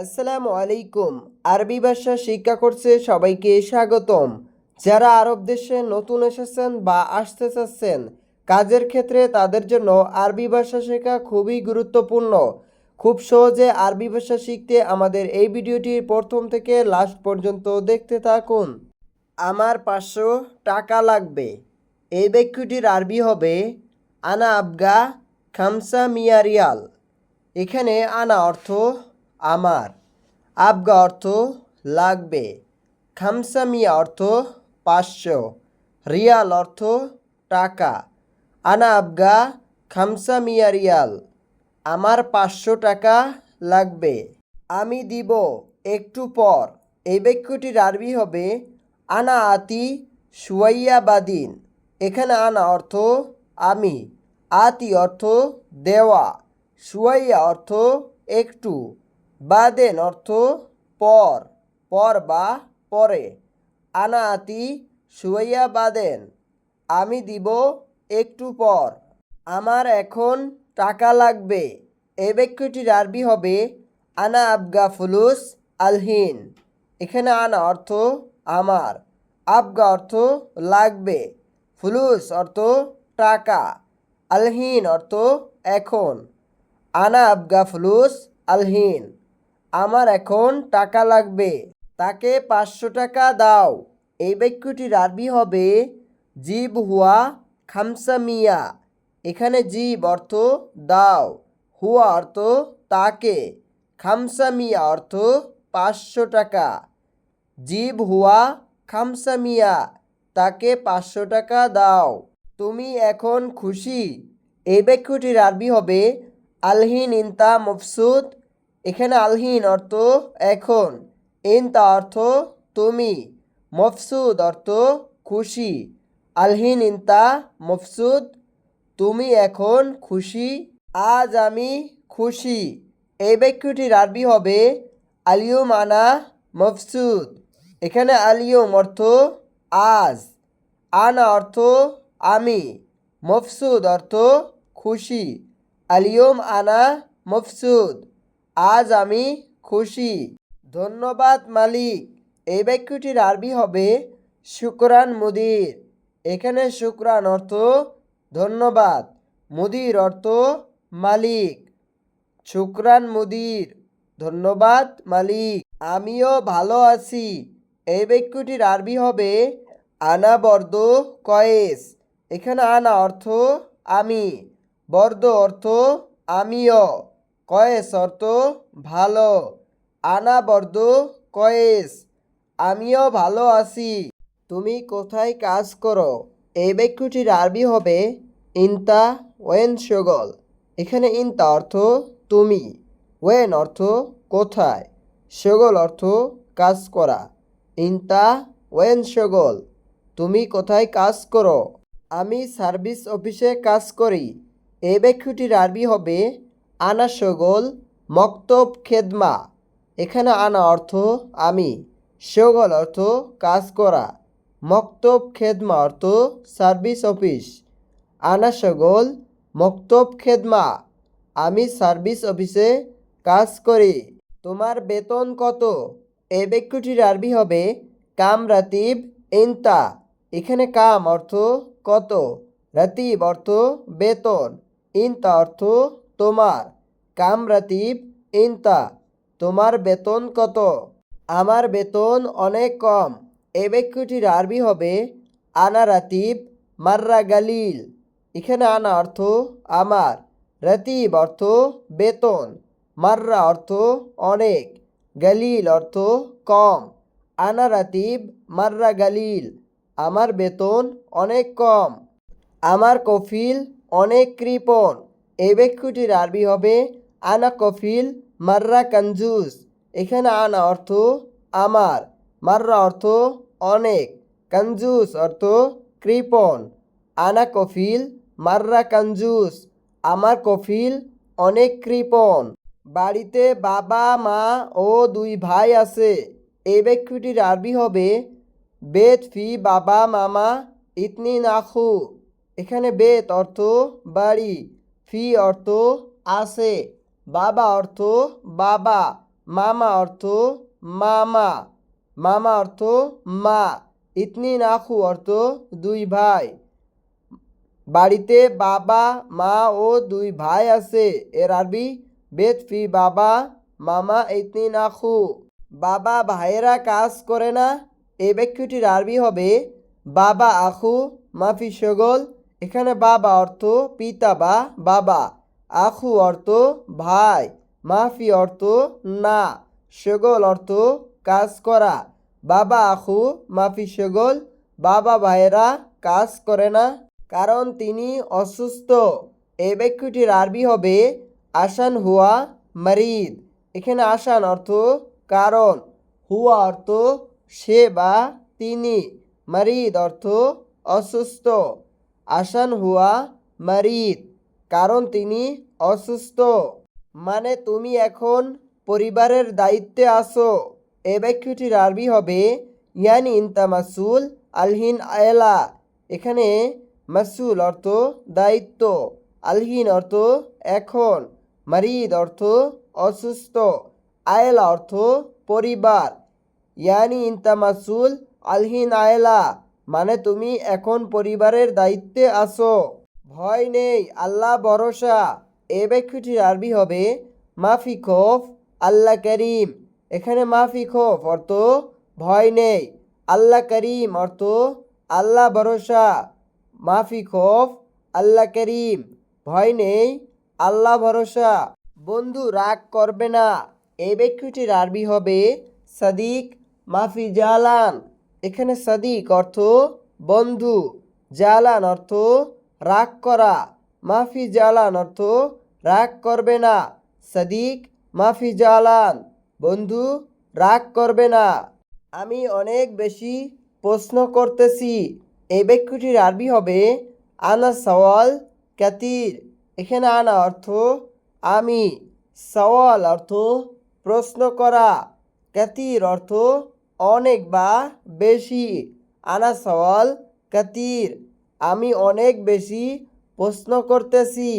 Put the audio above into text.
আসসালামু আলাইকুম। আরবি ভাষা শিক্ষা করছে সবাইকে স্বাগতম। যারা আরব দেশে নতুন এসেছেন বা আসতে চাচ্ছেন, কাজের ক্ষেত্রে তাদের জন্য আরবি ভাষা শেখা খুবই গুরুত্বপূর্ণ। খুব সহজে আরবি ভাষা শিখতে আমাদের এই ভিডিওটি প্রথম থেকে লাস্ট পর্যন্ত দেখতে থাকুন। আমার পাঁচশো টাকা লাগবে। এই বাক্যটির আরবি হবে, আনা আবগা খামসা মিয়া রিয়াল। এখানে আনা অর্থ আমার। আবগা অর্থ লাগবে। খামসা মিয়া অর্থ পাঁচশো। রিয়াল অর্থ টাকা। আনা আবগা খামসা মিয়া রিয়াল। আমার পাঁচশো টাকা লাগবে। আমি দিব একটু পর। এই বাক্যটির আরবি হবে আনা আতি সুয়াইয়া বাদিন এখানে আনা অর্থ আমি। আতি অর্থ দেওয়া। সুয়াইয়া অর্থ একটু। বাদেন অর্থ পর পর বা পরে। আনা আতি সুয়াইয়া বাদেন, আমি দিব একটু পর। আমার এখন টাকা লাগবে এই বাক্যটির আরবি হবে আনা আবগা ফুলুস আলহিন। এখানে আনা অর্থ আমার, আবগা অর্থ লাগবে, ফুলুস অর্থ টাকা, আলহিন অর্থ এখন। আনা আবগা ফুলুস আলহিন। আমার এখন টাকা লাগবে। তাকে পাঁচশো টাকা দাও। এই বাক্যটির আরবি হবে জীব হুয়া খামসা মিয়া। এখানে জীব অর্থ দাও, হুয়া অর্থ তাকে। খামসা মিয়া অর্থ পাঁচশো টাকা। জীব হুয়া খামসা মিয়া, তাকে পাঁচশো টাকা দাও। তুমি এখন খুশি। এই বাক্যটির আরবি হবে আলহিন ইনতা মফসুদ এখানে আলহিন অর্থ এখন ইনতা অর্থ তুমি, মফসুদ অর্থ খুশি, আলহিন ইনতা মফসুদ, তুমি এখন খুশি, আজ আমি খুশি। এই বাক্যটির আরবি হবে আলিয়ুম আনা মফসুদ। এখানে আলিয়ুম অর্থ আজ, আনা অর্থ আমি, মফসুদ অর্থ খুশি, আলিয়ুম আনা মফসুদ। আজ আমি খুশি। ধন্যবাদ, মালিক। এই বাক্যটির আরবি হবে শুকরান মুদির। এখানে শুকরান অর্থ ধন্যবাদ, মুদির অর্থ মালিক। শুকরান মুদির, ধন্যবাদ, মালিক। আমিও ভালো আছি। এই বাক্যটির আরবি হবে আনা বর্দ কয়েস। এখানে আনা অর্থ আমি, বর্দ অর্থ আমিও। কয়েস অর্থ ভালো আনা বর্দ কয়েস, আমিও ভালো আছি। তুমি কোথায় কাজ করো? এই বাক্যটির আরবি হবে ইনতা ওয়েন শগল এখানে ইনতা অর্থ তুমি, ওয়েন অর্থ কোথায় শগল অর্থ কাজ করা। ইনতা ওয়েন শগল তুমি কোথায় কাজ করো? আমি সার্ভিস অফিসে কাজ করি। এই বাক্যটির আরবি হবে আনা শগল, মক্তব খেদমা। এখানে আনা অর্থ আমি, শগল অর্থ কাজ করা। মক্তব খেদমা অর্থ সার্ভিস অফিস। আনা শগল, মক্তব খেদমা, আমি সার্ভিস অফিসে কাজ করি। তোমার বেতন কত? এই বাক্যটির আরবি হবে কাম রাতিব ইনতা। এখানে কাম অর্থ কত? রাতিব অর্থ বেতন, ইনতা অর্থ তোমার কাম রাতিব ইনতা, তোমার বেতন কত? আমার বেতন অনেক কম এই বাক্যটির আরবি হবে, আনা রাতিব মাররা গালিল। এখানে আনা অর্থ আমার, রাতিব অর্থ বেতন, মাররা অর্থ অনেক, গালিল অর্থ কম, আনা রাতিব মাররা গালিল, আমার বেতন অনেক কম, আমার কফিল অনেক কৃপণ। এই বাক্যটির আরবি হবে আনা কফিল, মাররা কঞ্জুস এখানে আনা অর্থ আমার, মাররা অর্থ অনেক কঞ্জুস অর্থ কৃপণ। আনা কফিল, মাররা কঞ্জুস আমার কফিল অনেক কৃপণ। বাড়িতে বাবা, মা ও দুই ভাই আছে। এই বাক্যটির আরবি হবে বেত ফি বাবা, মামা, ইতনি নাখু। এখানে বেত অর্থ বাড়ি। ফি অর্থ আছে, বাবা অর্থ বাবা, মামা অর্থ মামা মামা অর্থ মা ইতনি নাখু অর্থ দুই ভাই। বাড়িতে বাবা, মা ও দুই ভাই আছে, এর আরবি বেদ ফি বাবা, মামা ইতনি নাখু বাবা ভাইয়েরা কাজ করে না এই বাক্যটির আরবি হবে, বাবা আখু, মাফি, সগল এখানে বাবা অর্থ পিতা বা বাবা, আখু অর্থ ভাই, মাফি অর্থ না, সগল অর্থ কাজ করা, বাবা, আখু, মাফি, সেগল, বাবা, ভাইয়েরা কাজ করে না, কারণ তিনি অসুস্থ। এই বাক্যটির আরবি হবে আসান হুয়া মারিদ। এখানে আসান অর্থ কারণ, হুয়া অর্থ সে বা তিনি, মারিদ অর্থ অসুস্থ। আসান হুয়া মারিদ, কারণ তিনি অসুস্থ। মানে তুমি এখন পরিবারের দায়িত্বে আসো এ বাক্যটির আরবি হবে ইয়ানি ইনতা মাসুল আলহিন আয়লা। এখানে মাসুল অর্থ দায়িত্ব, আলহিন অর্থ এখন, মারিদ অর্থ অসুস্থ, আয়লা অর্থ পরিবার। ইয়ানি ইনতা মাসুল আলহিন আয়লা। মানে তুমি এখন পরিবারের দায়িত্বে আসো ভয় নেই, আল্লাহ ভরসা। এ বাক্যটির আরবি হবে মাফি খোফ, আল্লাহ করিম। এখানে মাফি খোফ অর্থ ভয় নেই, আল্লাহ করিম অর্থ আল্লাহ ভরসা। মাফি খোফ, আল্লাহ করিম। ভয় নেই, আল্লাহ ভরসা। বন্ধু, রাগ করবে না। এই বাক্যটির আরবি হবে সাদিক মাফি জালান। এখানে সাদিক অর্থ বন্ধু জালান অর্থ রাগ করা, মাফি জালান অর্থ রাগ করবে না। সাদিক, মাফি জালান বন্ধু, রাগ করবে না। আমি অনেক বেশি প্রশ্ন করতেছি। এই বাক্যটির আরবি হবে আনা সওয়াল ক্যাতির এখানে আনা অর্থ আমি, সওয়াল অর্থ প্রশ্ন করা, কাতির অর্থ অনেক বা বেশি। আনা সওয়াল কাতির আমি অনেক বেশি প্রশ্ন করতেছি।